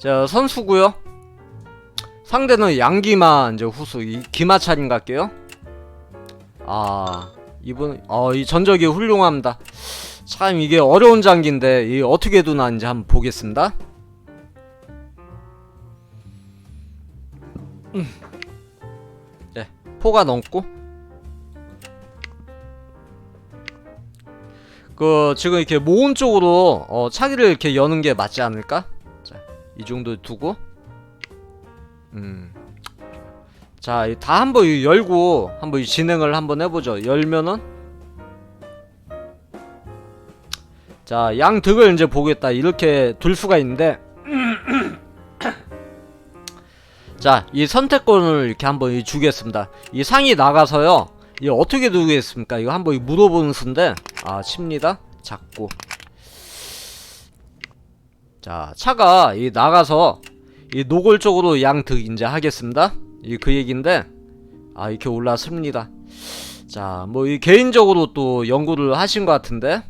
자 선수고요. 상대는 양기마 이제 후수 이 기마차림 갈게요. 아 이분 어이 전적이 훌륭합니다. 참 이게 어려운 장기인데 이 어떻게 두나는지 한번 보겠습니다. 음. 네 포가 넘고. 그 지금 이렇게 모은 쪽으로 어, 차기를 이렇게 여는 게 맞지 않을까? 자, 이 정도 두고 음. 자, 이다 한번 이 열고 한번 이 진행을 한번 해보죠. 열면은 자, 양 득을 이제 보겠다. 이렇게 둘 수가 있는데 자, 이 선택권을 이렇게 한번 이 주겠습니다. 이 상이 나가서요. 이 어떻게 두겠습니까? 이거 한번 이 물어보는 수인데 아 칩니다. 잡고 자 차가 이 나가서 이 노골적으로 양득 이제 하겠습니다. 이 그 얘긴데 아 이렇게 올라섭니다. 자 뭐 이 개인적으로 또 연구를 하신 것 같은데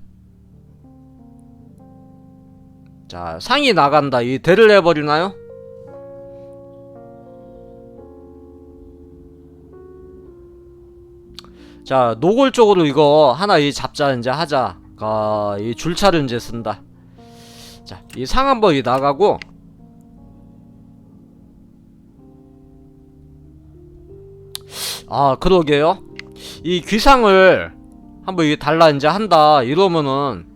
자 상이 나간다 이 대를 해버리나요? 자 노골적으로 이거 하나 이 잡자 이제 하자 아, 이 줄차를 이제 쓴다 자 이 상 한번 이 나가고. 아 그러게요. 이 귀상을 한번 이 달라 이제 한다 이러면은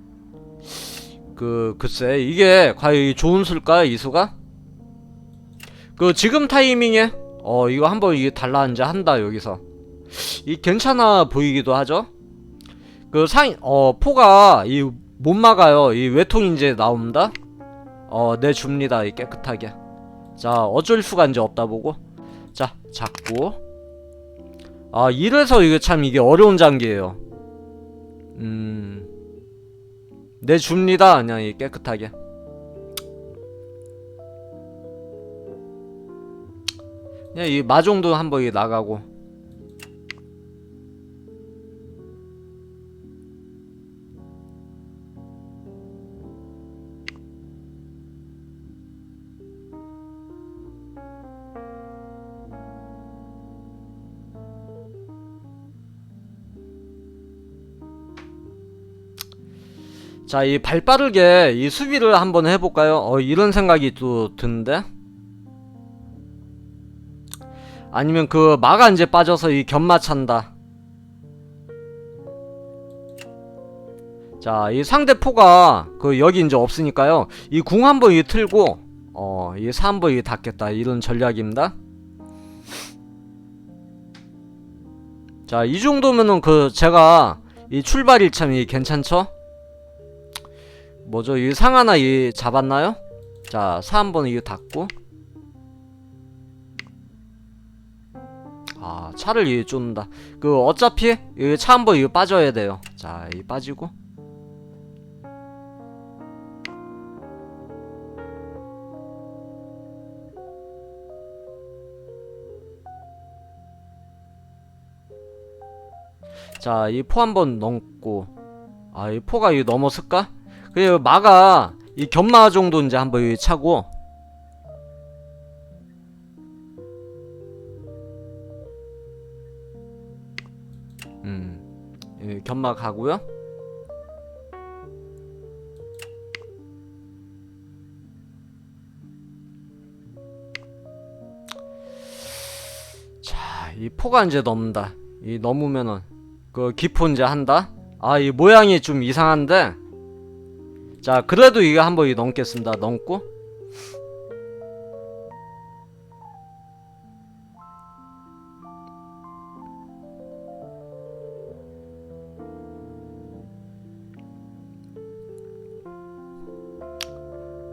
그 글쎄 이게 과연 이 좋은 수일까요 이 수가? 그 지금 타이밍에 어 이거 한번 이게 달라 이제 한다 여기서. 이 괜찮아 보이기도 하죠. 그 상, 어, 포가 이 못 막아요. 이 외통 이제 나옵니다. 어, 내줍니다. 이 깨끗하게. 자, 어쩔 수가 이제 없다 보고. 자, 잡고. 아, 이래서 이게 참 이게 어려운 장기예요. 음. 내줍니다. 그냥 이 깨끗하게. 그냥 이 마종도 한번 이 나가고. 자, 이 발 빠르게 이 수비를 한번 해볼까요? 어, 이런 생각이 또 드는데? 아니면 그 마가 이제 빠져서 이 견마 찬다. 자, 이 상대포가 그 여기 이제 없으니까요. 이 궁 한번 이 틀고, 어, 이4 한번 이 닫겠다. 이런 전략입니다. 자, 이 정도면은 그 제가 이 출발이 참 이 괜찮죠? 뭐죠? 이상 하나 이 잡았나요? 자, 4 한번 이거 닫고 아, 차를 이 쫓는다. 그 어차피 이 차 한번 이거 빠져야 돼요. 자, 이 빠지고 자, 이 포 한번 넘고 아, 이 포가 이 넘었을까? 그래 마가 이 견마 정도 이제 한번 이 차고. 음이 견마 가고요. 자이 포가 이제 넘는다. 이 넘으면은 그 기포 이제 한다. 아 이 모양이 좀 이상한데 자 그래도 이거 한번 이 넘겠습니다. 넘고.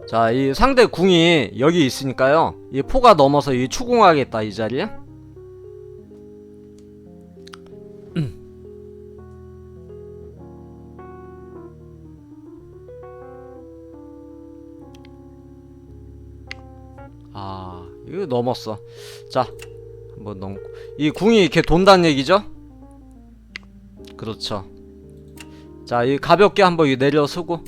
자 이 상대 궁이 여기 있으니까요. 이 포가 넘어서 이 추궁하겠다 이 자리에 아 이거 넘었어 자 한번 넘고 이 궁이 이렇게 돈다는 얘기죠 그렇죠 자 이 가볍게 한번 이 내려서고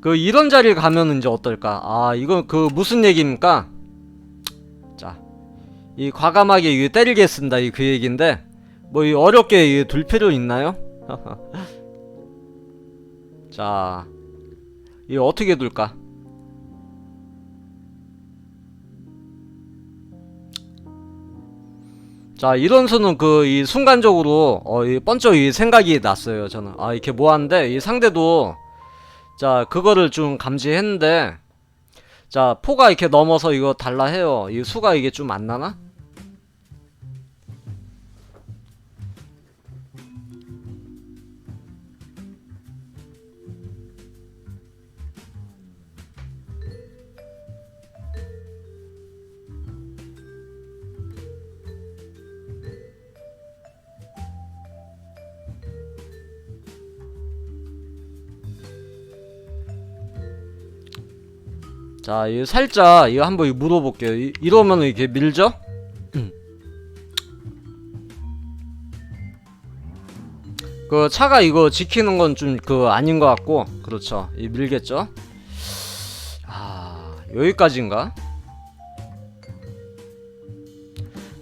그 이런 자리에 가면은 이제 어떨까? 아, 이거 그 무슨 얘기입니까? 자, 이 과감하게 이거 때리겠습니다. 이 그 얘기인데 뭐 이 어렵게 이 둘 필요 있나요? 자, 이 어떻게 둘까? 자 이런 수는 그 이 순간적으로 어 이 번쩍 이 생각이 났어요 저는 아 이렇게 뭐 하는데 이 상대도 자 그거를 좀 감지했는데 자 포가 이렇게 넘어서 이거 달라 해요 이 수가 이게 좀 안 나나? 자, 이 살짝 이거 한번 물어볼게요. 이, 이러면 이렇게 밀죠? 그 차가 이거 지키는 건 좀 그 아닌 것 같고 그렇죠. 이 밀겠죠? 아 여기까지인가?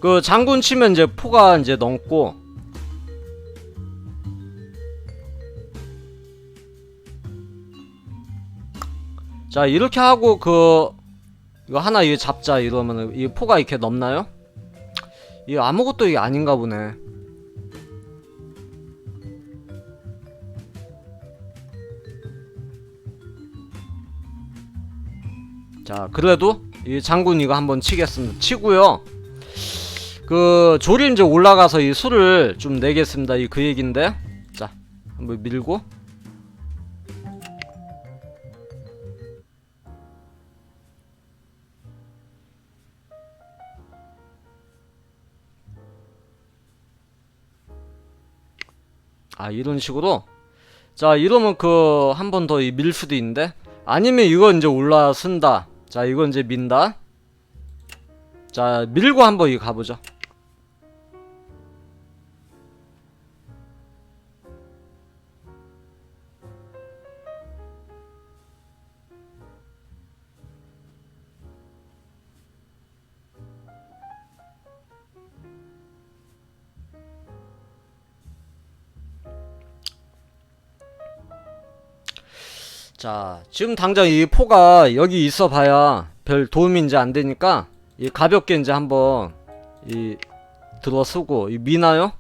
그 장군 치면 이제 포가 이제 넘고 자 이렇게 하고 그 이거 하나 이거 잡자 이러면은 이 포가 이렇게 넘나요? 이거 아무것도 이게 아닌가 보네. 자 그래도 이 장군 이거 한번 치겠습니다. 치고요. 그 조리 이제 올라가서 이 수를 좀 내겠습니다. 이 그 얘긴데 자 한번 밀고 아 이런 식으로? 자 이러면 그 한 번 더 밀 수도 있는데? 아니면 이거 이제 올라선다. 자 이거 이제 민다. 자 밀고 한번 이 가보죠 자 지금 당장 이 포가 여기 있어 봐야 별 도움이 이제 안 되니까 이 가볍게 이제 한번 이 들어 쓰고 이 미나요?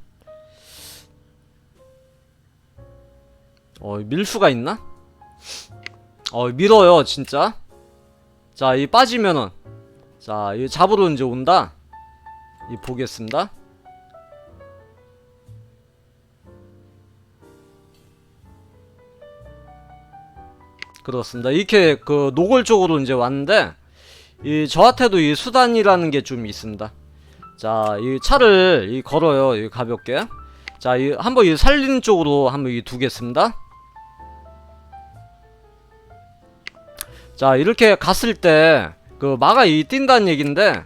어, 밀 수가 있나? 어, 밀어요, 진짜. 자, 이 빠지면은. 자, 이 잡으러 이제 온다. 이 보겠습니다. 그렇습니다. 이렇게 그 노골적으로 이제 왔는데, 이 저한테도 이 수단이라는 게 좀 있습니다. 자, 이 차를 이 걸어요. 이 가볍게. 자, 이 한번 이 살리는 쪽으로 한번 이 두겠습니다. 자, 이렇게 갔을 때 그 마가 이 뛴다는 얘긴데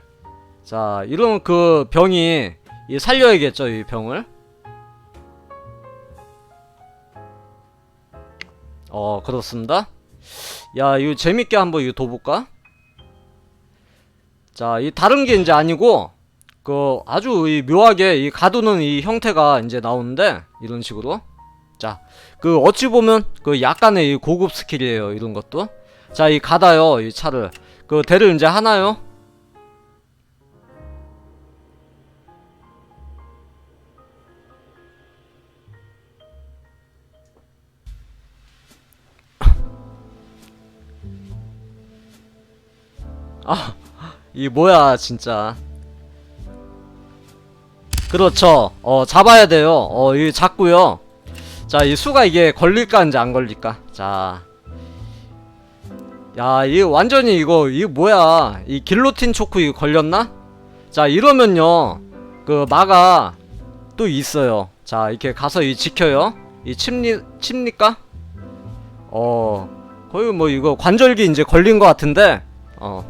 자, 이러면 그 병이 이 살려야겠죠, 이 병을. 어, 그렇습니다. 야, 이거 재밌게 한번 이거 둬볼까? 자, 이 다른 게 이제 아니고 그 아주 이 묘하게 이 가두는 이 형태가 이제 나오는데 이런 식으로. 자 그 어찌 보면 그 약간의 이 고급 스킬이에요 이런 것도. 자 이 가다요 이 차를. 그 대를 이제 하나요 아 이 뭐야 진짜 그렇죠 어 잡아야 돼요 어이 잡고요 자 이 수가 이게 걸릴까 이제 안 걸릴까 자 야, 이거 완전히 이거 이거 뭐야? 이 길로틴 초크 이거 걸렸나? 자, 이러면요. 그 마가 또 있어요. 자, 이렇게 가서 이 지켜요. 이 칩니 칩니까? 어. 거의 뭐 이거 관절기 이제 걸린 것 같은데. 어.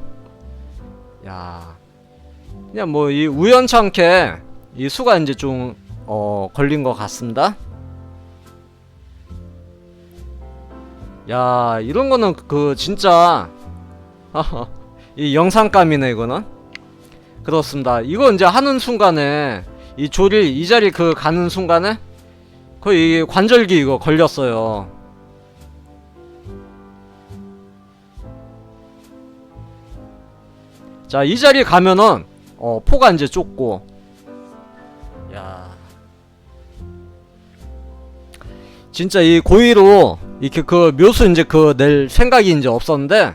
야. 그냥 뭐 이 우연찮게 이 수가 이제 좀 어, 걸린 것 같습니다. 야 이런 거는 그 진짜 이 영상감이네 이거는 그렇습니다 이거 이제 하는 순간에 이 조릴 이 자리 그 가는 순간에 거의 이 관절기 이거 걸렸어요 자 이 자리 가면은 어 포가 이제 좁고. 야. 진짜 이 고의로 이렇게 그 묘수 이제 그 낼 생각이 이제 없었는데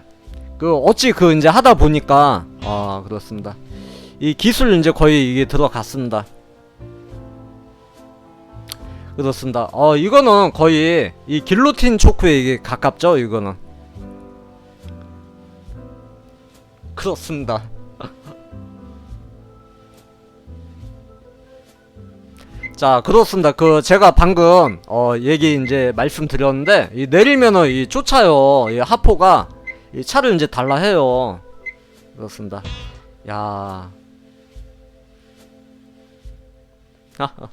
그 어찌 그 이제 하다 보니까 아 그렇습니다. 이 기술 이제 거의 이게 들어갔습니다. 그렇습니다. 어 이거는 거의 이 길로틴 초크에 이게 가깝죠 이거는 그렇습니다. 자 그렇습니다. 그 제가 방금 어 얘기 이제 말씀드렸는데 이 내리면은 이 쫓아요. 이 하포가 이 차를 이제 달라 해요. 그렇습니다. 야.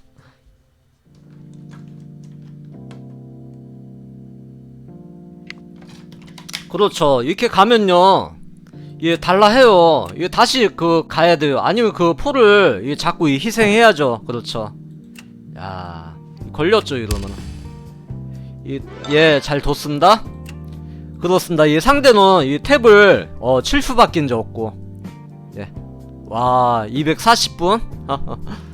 그렇죠. 이렇게 가면요 예 달라 해요. 이게 다시 그 가야 돼요. 아니면 그 포를 이 자꾸 이 희생해야죠. 그렇죠. 야 걸렸죠 이러면은 이예잘 뒀습니다. 그렇습니다. 이 상대는 이 탭을 어칠 수밖에 이제 없고. 예 와 240분